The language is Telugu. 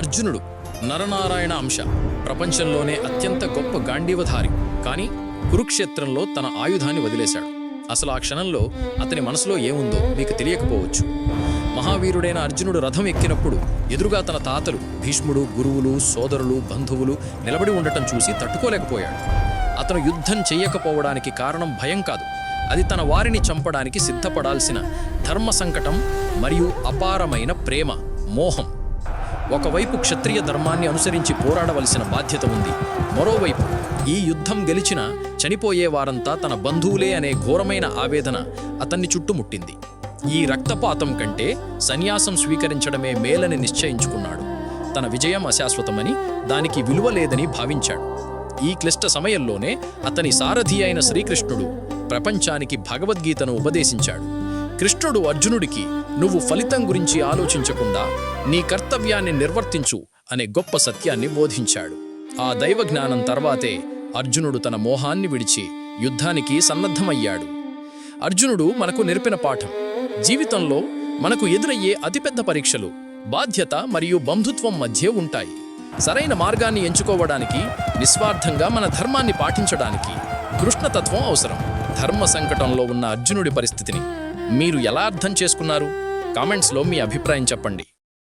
అర్జునుడు నరనారాయణ అంశ. ప్రపంచంలోనే అత్యంత గొప్ప గాంధీవధారి. కానీ కురుక్షేత్రంలో తన ఆయుధాన్ని వదిలేశాడు. అసలు ఆ క్షణంలో అతని మనసులో ఏముందో మీకు తెలియకపోవచ్చు. మహావీరుడైన అర్జునుడు రథం ఎక్కినప్పుడు ఎదురుగా తన తాతలు భీష్ముడు గురువులు సోదరులు బంధువులు నిలబడి ఉండటం చూసి తట్టుకోలేకపోయాడు. అతను యుద్ధం చెయ్యకపోవడానికి కారణం భయం కాదు. అది తన వారిని చంపడానికి సిద్ధపడాల్సిన ధర్మ సంకటం మరియు అపారమైన ప్రేమ మోహం. ఒకవైపు క్షత్రియ ధర్మాన్ని అనుసరించి పోరాడవలసిన బాధ్యత ఉంది. మరోవైపు ఈ యుద్ధం గెలిచిన చనిపోయే వారంతా తన బంధువులే అనే ఘోరమైన ఆవేదన అతన్ని చుట్టుముట్టింది. ఈ రక్తపాతం కంటే సన్యాసం స్వీకరించడమే మేలని నిశ్చయించుకున్నాడు. తన విజయం అశాశ్వతమని దానికి విలువ లేదని భావించాడు. ఈ క్లిష్ట సమయంలోనే అతని సారథి అయిన శ్రీకృష్ణుడు ప్రపంచానికి భగవద్గీతను ఉపదేశించాడు. కృష్ణుడు అర్జునుడికి నువ్వు ఫలితం గురించి ఆలోచించకుండా నీ కర్తవ్యాన్ని నిర్వర్తించు అనే గొప్ప సత్యాన్ని బోధించాడు. ఆ దైవ జ్ఞానం తర్వాతే అర్జునుడు తన మోహాన్ని విడిచి యుద్ధానికి సన్నద్ధమయ్యాడు. అర్జునుడు మనకు నేర్పిన పాఠం జీవితంలో మనకు ఎదురయ్యే అతిపెద్ద పరీక్షలు బాధ్యత మరియు బంధుత్వం మధ్య ఉంటాయి. సరైన మార్గాన్ని ఎంచుకోవడానికి నిస్వార్థంగా మన ధర్మాన్ని పాటించడానికి కృష్ణతత్వం అవసరం. ధర్మ సంకటంలో ఉన్న అర్జునుడి పరిస్థితిని మీరు ఎలా అర్థం చేసుకున్నారు? కామెంట్స్లో మీ అభిప్రాయం చెప్పండి.